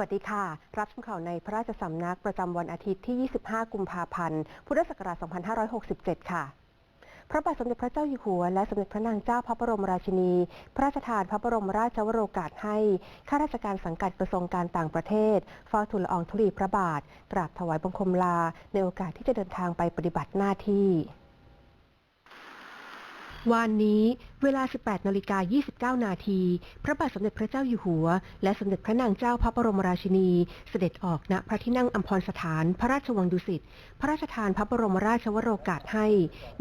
วัสดีค่ะ รับชมข่าวในพระราชสำนักประจำวันอาทิตย์ที่ 25 กุมภาพันธ์ พุทธศักราช 2567 ค่ะ พระบาทสมเด็จพระเจ้าอยู่หัว และสมเด็จพระนางเจ้าพระบรมราชินี พระราชทานพระบรมราชวโรกาสให้ ข้าราชการสังกัดกระทรวงการต่างประเทศเฝ้าทูลละอองธุลีพระบาท กราบถวายบังคมลา ในโอกาสที่จะเดินทางไปปฏิบัติหน้าที่ วันนี้เวลา 18นาฬิกา29 นาที พระบาทสมเด็จพระเจ้าอยู่หัว และสมเด็จพระนางเจ้าพระบรมราชินี เสด็จออกณพระที่นั่งอัมพรสถาน พระราชวังดุสิต พระราชทานพระบรมราชวโรกาสให้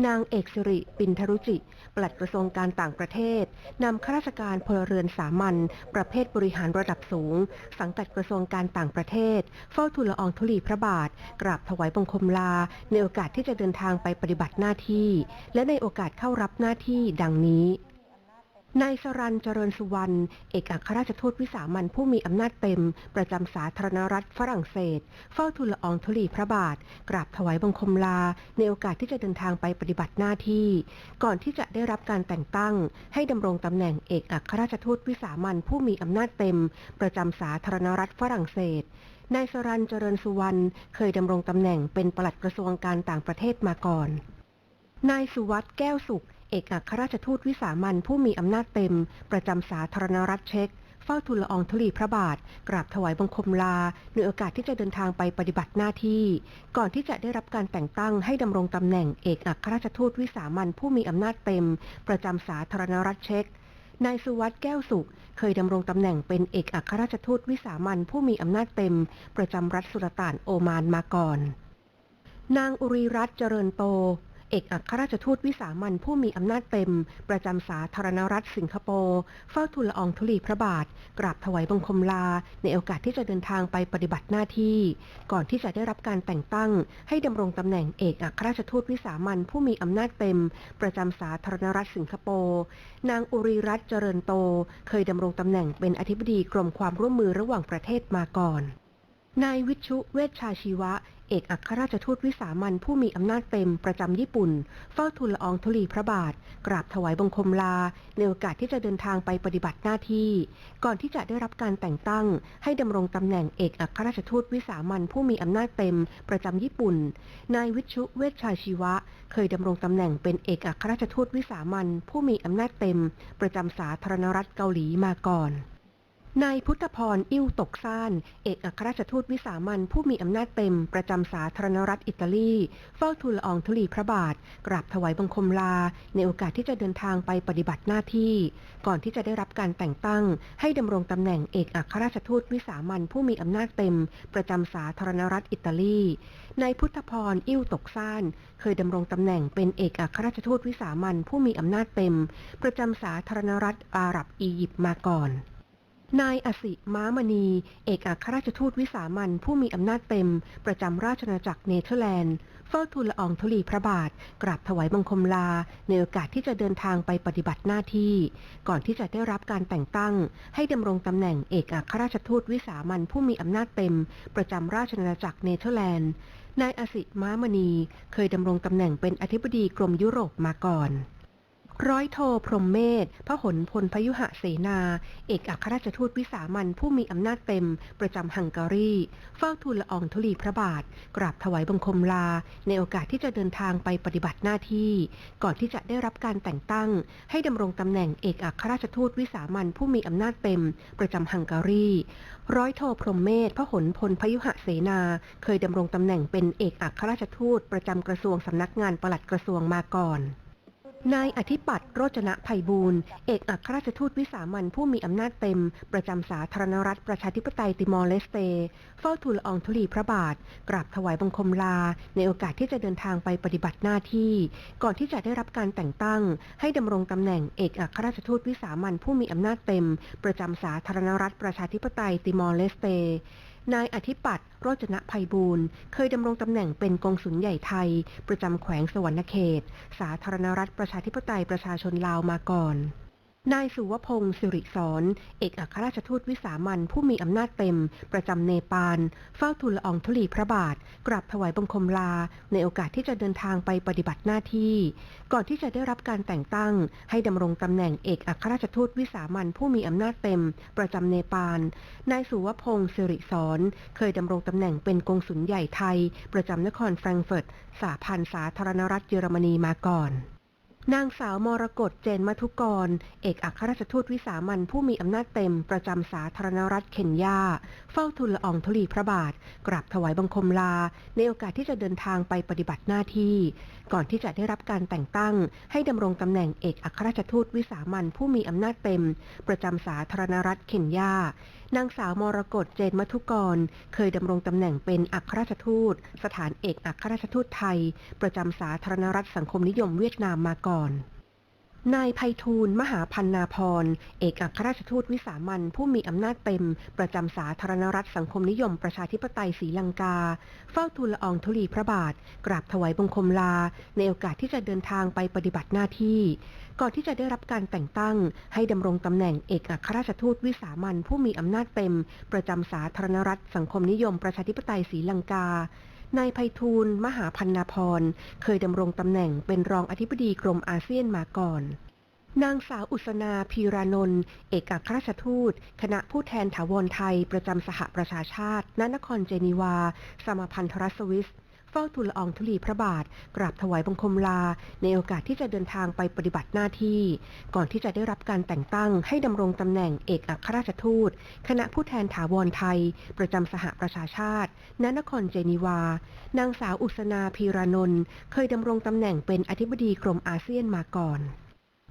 นางเอกสิริปินทรุจิ ปลัดกระทรวงการต่างประเทศ นำข้าราชการพลเรือนสามัญ ประเภทบริหารระดับสูง สังกัดกระทรวงการต่างประเทศ เฝ้าทูลละอองธุลีพระบาท กราบถวายบังคมลา ในโอกาสที่จะเดินทางไปปฏิบัติหน้าที่ และในโอกาสเข้ารับหน้าที่ดังนี้ นายสรันเจริญสุวรรณ เอกอัครราชทูตวิสามันผู้มีอำนาจเต็ม ประจำสาธารณรัฐฝรั่งเศส เฝ้าทูลละอองธุลีพระบาท กราบถวายบังคมลา ในโอกาสที่จะเดินทางไปปฏิบัติหน้าที่ ก่อนที่จะได้รับการแต่งตั้ง ให้ดำรงตำแหน่งเอกอัครราชทูตวิสามันผู้มีอำนาจเต็ม ประจำสาธารณรัฐฝรั่งเศสนายสรันเจริญสุวรรณเคยดำรงตำแหน่งเป็นปลัดกระทรวงการต่างประเทศมาก่อน นายสุวัสด์แก้วสุข เอกอัครราชทูตวิสามันผู้มีอำนาจเต็ม ประจำสาธารณรัฐเช็กเฝ้าทูลละอองธุลีพระบาท กราบถวายบังคมลาในโอกาสที่จะเดินทางไปปฏิบัติหน้าที่ ก่อนที่จะได้รับการแต่งตั้งให้ดำรงตำแหน่งเอกอัครราชทูตวิสามันผู้มีอำนาจเต็ม ประจำสาธารณรัฐเช็กนายสุวัสด์แก้วสุข เคยดำรงตำแหน่งเป็นเอกอัครราชทูตวิสามันผู้มีอำนาจเต็ม ประจำรัฐสุลต่านโอมานมาก่อน นางอุริรัตน์เจริญโต เอกอัครราชทูตวิสามันผู้มีอำนาจเต็ม ประจำสาธารณรัฐสิงคโปร์เฝ้าทูลละอองธุลีพระบาท กราบถวายบังคมลา ในโอกาสที่จะเดินทางไปปฏิบัติหน้าที่ ก่อนที่จะได้รับการแต่งตั้ง ให้ดำรงตำแหน่งเอกอัครราชทูตวิสามันผู้มีอำนาจเต็ม ประจำสาธารณรัฐสิงคโปร์นางอุริรัตน์เจริญโต เคยดำรงตำแหน่งเป็นอธิบดีกรมความร่วมมือระหว่างประเทศมาก่อนนายวิชุเวชชาชีวะ เอกอัครราชทูตวิสามันผู้มีอำนาจเต็มประจำญี่ปุ่น เฝ้าทูลละอองธุลีพระบาท กราบถวายบังคมลา ในโอกาสที่จะเดินทางไปปฏิบัติหน้าที่ ก่อนที่จะได้รับการแต่งตั้ง ให้ดำรงตำแหน่งเอกอัครราชทูตวิสามันผู้มีอำนาจเต็มประจำญี่ปุ่น นายวิชุเวชชาชีวะ เคยดำรงตำแหน่งเป็นเอกอัครราชทูตวิสามันผู้มีอำนาจเต็ม ประจำสาธารณรัฐเกาหลีมาก่อน นายพุทธพร อิ่วตกซ่าน เอกอัครราชทูตวิสามันผู้มีอำนาจเต็มประจำสาธารณรัฐอิตาลี เฝ้าทูลละอองธุลีพระบาท กราบถวายบังคมลา ในโอกาสที่จะเดินทางไปปฏิบัติหน้าที่ ก่อนที่จะได้รับการแต่งตั้ง ให้ดำรงตำแหน่งเอกอัครราชทูตวิสามันผู้มีอำนาจเต็ม ประจำสาธารณรัฐอิตาลี นายพุทธพร อิ่วตกซ่าน เคยดำรงตำแหน่งเป็นเอกอัครราชทูตวิสามันผู้มีอำนาจเต็ม ประจำสาธารณรัฐอาหรับอียิปต์มาก่อน นายอสิม้ามณี เอกอัครราชทูตวิสามันผู้มีอำนาจเต็ม ประจำราชอาจักรเนเธอร์แลนด์ เฝ้าทูลละอองธุลีพระบาท กราบถวายบังคมลา ในโอกาสที่จะเดินทางไปปฏิบัติหน้าที่ ก่อนที่จะได้รับการแต่งตั้ง ให้ดำรงตำแหน่งเอกอัครราชทูตวิสามันผู้มีอำนาจเต็ม ประจำราชอาณาจักรเนเธอร์แลนด์ นายอสิม้ามณี เคยดำรงตำแหน่งเป็นอธิบดีกรมยุโรปมาก่อน ร้อยโทพรหมเมธพหลพลพยุหะเสนา เอกอัครราชทูตวิสามันผู้มีอำนาจเต็ม ประจำฮังการี เฝ้าทูลละอองธุลีพระบาท กราบถวายบังคมลา ในโอกาสที่จะเดินทางไปปฏิบัติหน้าที่ ก่อนที่จะได้รับการแต่งตั้ง ให้ดำรงตำแหน่งเอกอัครราชทูตวิสามันผู้มีอำนาจเต็ม ประจำฮังการี ร้อยโทพรหมเมธพหลพลพยุหะเสนา เคยดำรงตำแหน่งเป็นเอกอัครราชทูตประจำกระทรวงสำนักงานปลัดกระทรวงมาก่อน นายอธิปัตย์โรจนะไพบูลย์เอกอัครราชทูตวิสามันผู้มีอำนาจเต็ม ประจำสาธารณรัฐประชาธิปไตยติมอร์เลสเต เฝ้าทูลอองธุลีพระบาท กราบถวายบังคมลา ในโอกาสที่จะเดินทางไปปฏิบัติหน้าที่ ก่อนที่จะได้รับการแต่งตั้ง ให้ดำรงตำแหน่งเอกอัครราชทูตวิสามันผู้มีอำนาจเต็ม ประจำสาธารณรัฐประชาธิปไตยติมอร์เลสเต นายอธิปัตย์โรจนะไพบูลย์เคยดำรงตำแหน่งเป็นกองสุลใหญ่ไทย ประจำแขวงสวรรณเขต สาธารณรัฐประชาธิปไตยประชาชนลาวมาก่อน นายสุวพงศ์สิริสอนเอกอัครราชทูตวิสามันผู้มีอำนาจเต็ม ประจำเนปาล เฝ้าทูลละอองธุลีพระบาท กราบถวายบังคมลา ในโอกาสที่จะเดินทางไปปฏิบัติหน้าที่ ก่อนที่จะได้รับการแต่งตั้ง ให้ดำรงตำแหน่งเอกอัครราชทูตวิสามันผู้มีอำนาจเต็ม ประจำเนปาล นายสุวพงศ์สิริสอนเคยดำรงตำแหน่งเป็นกงสุลใหญ่ไทย ประจำนครแฟรงก์เฟิร์ตสหพันธ์สาธารณรัฐเยอรมนีมาก่อน นางสาวมรกตเจนมัทุกร เอกอัครราชทูตวิสามันผู้มีอำนาจเต็มประจำสาธารณรัฐเคนยา เฝ้าทูลละอองธุลีพระบาท กราบถวายบังคมลา ในโอกาสที่จะเดินทางไปปฏิบัติหน้าที่ ก่อนที่จะได้รับการแต่งตั้ง ให้ดำรงตำแหน่งเอกอัครราชทูตวิสามันผู้มีอำนาจเต็ม ประจำสาธารณรัฐเคนยานางสาวมรกตเจนมัทุกร เคยดำรงตำแหน่งเป็นอัครราชทูต สถานเอกอัครราชทูตไทย ประจำสาธารณรัฐสังคมนิยมเวียดนามมาก่อนนายไพฑูรย์มหาพันนาพร เอกอัครราชทูตวิสามันผู้มีอำนาจเต็ม ประจำสาธารณรัฐสังคมนิยมประชาธิปไตยศรีลังกา เฝ้าทูลละอองธุลีพระบาท กราบถวายบังคมลา ในโอกาสที่จะเดินทางไปปฏิบัติหน้าที่ ก่อนที่จะได้รับการแต่งตั้ง ให้ดำรงตำแหน่งเอกอัครราชทูตวิสามันผู้มีอำนาจเต็ม ประจำสาธารณรัฐสังคมนิยมประชาธิปไตยศรีลังกา นายไพฑูรย์มหาพันนาพร เคยดำรงตำแหน่งเป็นรองอธิบดีกรมอาเซียนมาก่อน นางสาวอุศนาพีรานนท์เอกอัครราชทูต คณะผู้แทนถาวรไทยประจำสหประชาชาติณนครเจนีวา สมาพันธรัฐสวิส ฝ้าทูลละอองธุลีพระบาท กราบถวายบังคมลา ในโอกาสที่จะเดินทางไปปฏิบัติหน้าที่ ก่อนที่จะได้รับการแต่งตั้งให้ดำรงตำแหน่งเอกอัครราชทูต คณะผู้แทนถาวรไทย ประจำสหประชาชาติ ณ นครเจนีวา นางสาวอุศนาพีรานนท์เคยดำรงตำแหน่งเป็นอธิบดีกรมอาเซียนมาก่อน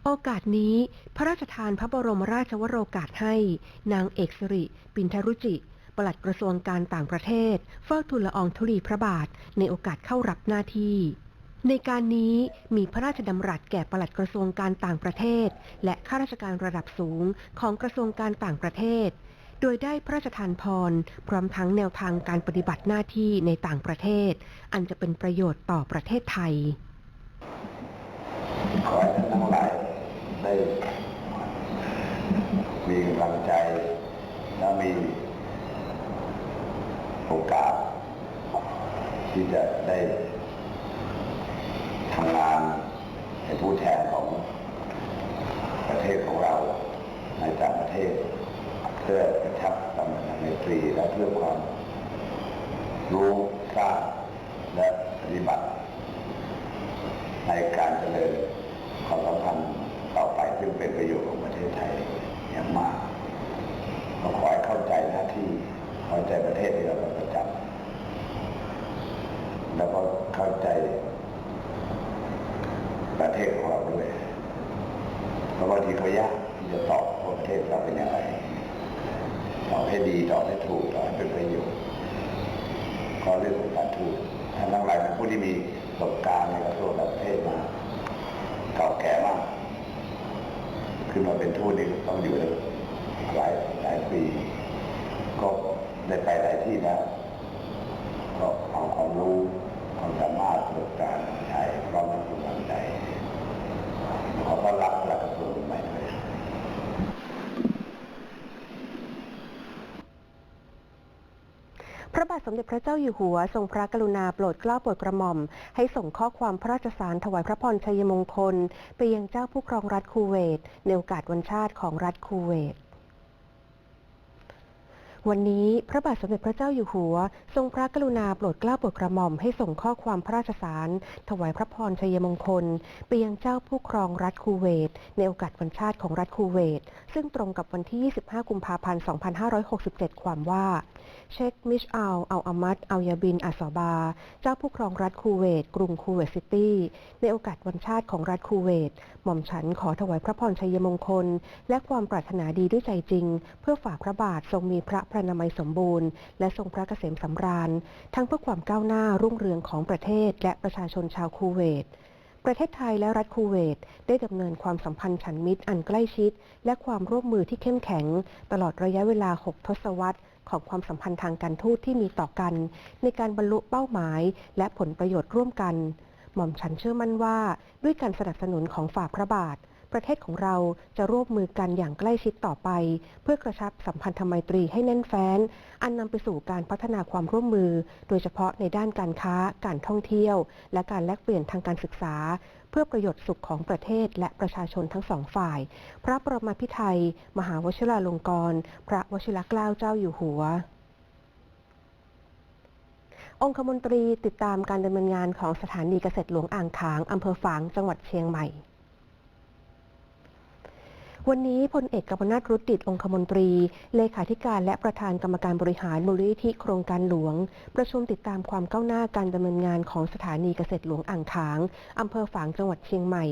โอกาสนี้ พระราชทานพระบรมราชวโรกาสให้ นางเอกสิริ ปินทรุจิ ปลัดกระทรวงการต่างประเทศ เฝ้าทูลละอองธุลีพระบาทในโอกาสเข้ารับหน้าที่ในการนี้มีพระราชดำรัสแก่ปลัดกระทรวงการต่างประเทศ และข้าราชการระดับสูงของกระทรวงการต่างประเทศ โดยได้พระราชทานพร พร้อมทั้งแนวทางการปฏิบัติหน้าที่ในต่างประเทศ อันจะเป็นประโยชน์ต่อประเทศไทย ขอให้ท่านทั้งหลายได้มีกำลังใจและมี โอกาส ที่จะได้ทำงานเป็นผู้แทนของประเทศของเราในต่างประเทศ เพื่อกระชับสัมพันธไมตรีและเพื่อความรู้ทราบและปฏิบัติ ในการเจริญความสัมพันธ์ต่อไปซึ่งเป็นประโยชน์ของประเทศไทยอย่างมากก็ขอให้เข้าใจหน้าที่เข้าใจประเทศที่เราประจำแล้วก็เข้าใจประ เราด้วยเพราะบางทีเขายากที่จะตอบว่าประเทศเราเป็นยังไงตอบให้ดีตอบให้ถูกตอบให้เป็นประโยชน์ก็เรื่องของการทูตท่านทั้งหลายเป็นผู้ที่มีประสบการณ์ในกระทรวงต่างประเทศมาเก่าแก่มากขึ้นมาเป็นทูตนี่ต้องอยู่หลายหลายปี ก็ได้ไปหลายที่แล้ว ก็เอาความรู้ความสามารถประสบการณ์มาใช้พร้อมทั้งกำลังใจขอต้อนรับหลักกระทรวงใหม่ด้วย พระบาท สมเด็จพระเจ้าอยู่หัว ทรงพระกรุณาโปรดเกล้าโปรดกระหม่อม ให้ส่งข้อความพระราชสารถวายพระพรชัยมงคล ไปยังเจ้าผู้ครองรัฐคูเวตในโอกาสวันชาติของรัฐคูเวตวันนี้พระบาทสมเด็จพระเจ้าอยู่หัว ทรงพระกรุณาโปรดเกล้าโปรดกระหม่อมให้ส่งข้อความพระราชสาร ถวายพระพรชัยมงคล ไปยังเจ้าผู้ครองรัฐคูเวต ในโอกาสวันชาติของรัฐคูเวต ซึ่งตรงกับวันที่ 25 กุมภาพันธ์ 2567 ความว่า เชคมิชอัลอัลอามัดอัลยาบินอัสซอบา เจ้าผู้ครองรัฐคูเวต กรุงคูเวตซิตี้ ในโอกาสวันชาติของรัฐคูเวต หม่อมฉันขอถวายพระพรชัยมงคล และความปรารถนาดีด้วยใจจริง เพื่อฝากพระบาททรงมีพระพระนามัยสมบูรณ์ และทรงพระเกษมสำราญ ทั้งเพื่อความก้าวหน้ารุ่งเรืองของประเทศ และประชาชนชาวคูเวตประเทศไทยและรัฐคูเวต ได้ดำเนินความสัมพันธ์ฉันมิตรอันใกล้ชิด และความร่วมมือที่เข้มแข็ง ตลอดระยะเวลา 6 ทศวรรษ ของความสัมพันธ์ทางการทูตที่มีต่อกัน ในการบรรลุเป้าหมาย และผลประโยชน์ร่วมกัน หม่อมฉันเชื่อมั่นว่า ด้วยการสนับสนุนของฝ่าพระบาท ประเทศของเราจะร่วมมือกันอย่างใกล้ชิดต่อไป เพื่อกระชับสัมพันธไมตรีให้แน่นแฟ้น อันนำไปสู่การพัฒนาความร่วมมือ โดยเฉพาะในด้านการค้า การท่องเที่ยว และการแลกเปลี่ยนทางการศึกษา พื่อประโยชน์สุขของประเทศและประชาชนทั้งสองฝ่าย พระประมาพิไทย มหาวชิราลงกรณ์พระวชิรเกล้าเจ้าอยู่หัวองคมนตรีติดตามการดำเนินงานของสถานีเกษตรหลวงอ่างขางอำเภอฝางจังหวัดเชียงใหม่ วันนี้พลเอกกบนาถรุตติดองคมนตรี เลขาธิการและประธานกรรมการบริหารมูลนิธิโครงการหลวง ประชุมติดตามความก้าวหน้าการดำเนินงานของสถานีเกษตรหลวงอ่างขางอำเภอฝางจังหวัดเชียงใหม่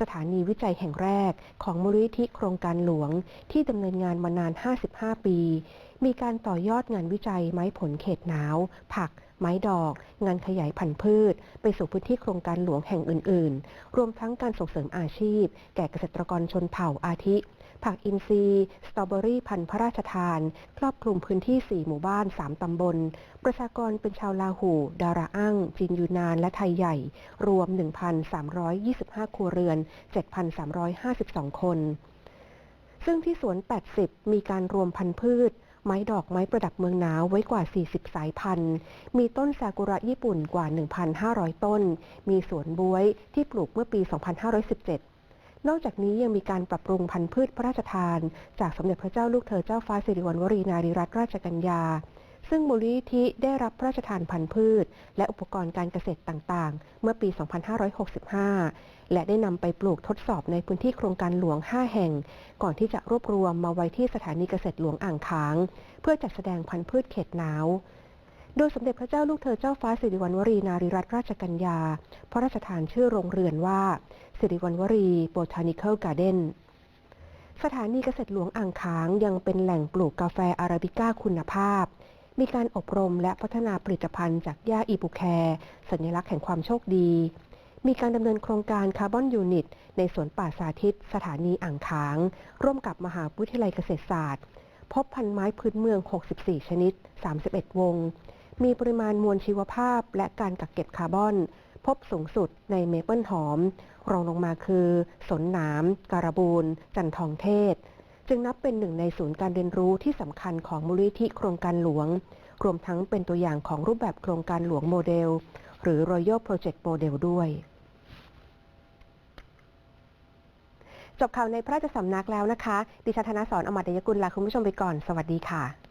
สถานีวิจัยแห่งแรก ของมูลนิธิโครงการหลวง ที่ดำเนินงานมานาน 55 ปี มีการต่อยอดงานวิจัยไม้ผลเขตหนาว ผัก ไม้ดอก งานขยายพันธุ์พืช ไปสู่พื้นที่โครงการหลวงแห่งอื่น ๆ รวมทั้งการส่งเสริมอาชีพ แก่เกษตรกรชนเผ่าอาทิ ผักอินทรีย์ สตรอเบอรี่พันธุ์พระราชทาน ครอบคลุมพื้นที่ 4 หมู่บ้าน 3 ตำบล ประชากรเป็นชาวลาหู ดาราอั่งจีนยูนาน และไทยใหญ่ รวม 1,325 ครัวเรือน 7,352 คน ซึ่งที่สวน 80 มีการรวมพันธุ์พืช ไม้ดอกไม้ประดับเมืองหนาวไว้กว่า 40 สายพันธุ์ มีต้นซากุระญี่ปุ่นกว่า 1,500 ต้น มีสวนบวยที่ปลูกเมื่อปี 2517 นอกจากนี้ยังมีการปรับปรุงพันธุ์พืชพระราชทาน จากสมเด็จพระเจ้าลูกเธอเจ้าฟ้าสิริวัณวรีนารีรัตนราชกัญญา ซึ่งมูลนิธิได้รับพระราชทานพันธุ์พืช และอุปกรณ์การเกษตรต่างๆ เมื่อปี 2565 และได้นำไปปลูกทดสอบในพื้นที่โครงการหลวง 5 แห่ง ก่อนที่จะรวบรวมมาไว้ที่สถานีเกษตรหลวงอ่างขาง เพื่อจัดแสดงพันธุ์พืชเขตหนาวโดยสมเด็จพระเจ้าลูกเธอเจ้าฟ้าสิริวัณวรีนารีรัตนราชกัญญา พระราชทานชื่อโรงเรือนว่าสิริวัณวรี Botanical Garden สถานีเกษตรหลวงอ่างขางยังเป็นแหล่งปลูกกาแฟอาราบิก้าคุณภาพ มีการอบรมและพัฒนาผลิตภัณฑ์จากหญ้าอีบูแคร์สัญลักษณ์แห่งความโชคดี มีการดำเนินโครงการคาร์บอนยูนิต ในสวนป่าสาธิต สถานีอ่างขาง ร่วมกับมหาวิทยาลัยเกษตรศาสตร์ พบพันไม้พื้นเมือง 64 ชนิด 31 วง มีปริมาณมวลชีวภาพ และการกักเก็บคาร์บอน พบสูงสุดในเมเปิลหอม รองลงมาคือ สนหนาม การบูนจันทองเทศ จึงนับเป็นหนึ่งในศูนย์การเรียนรู้ที่สำคัญของมูลนิธิโครงการหลวง รวมทั้งเป็นตัวอย่างของรูปแบบโครงการหลวงโมเดล หรือ Royal Project Model ด้วยจบข่าวในพระราชสำนักแล้วนะคะ ดิฉันธนสรอมรดยกุลลาคุณผู้ชมไปก่อน สวัสดีค่ะ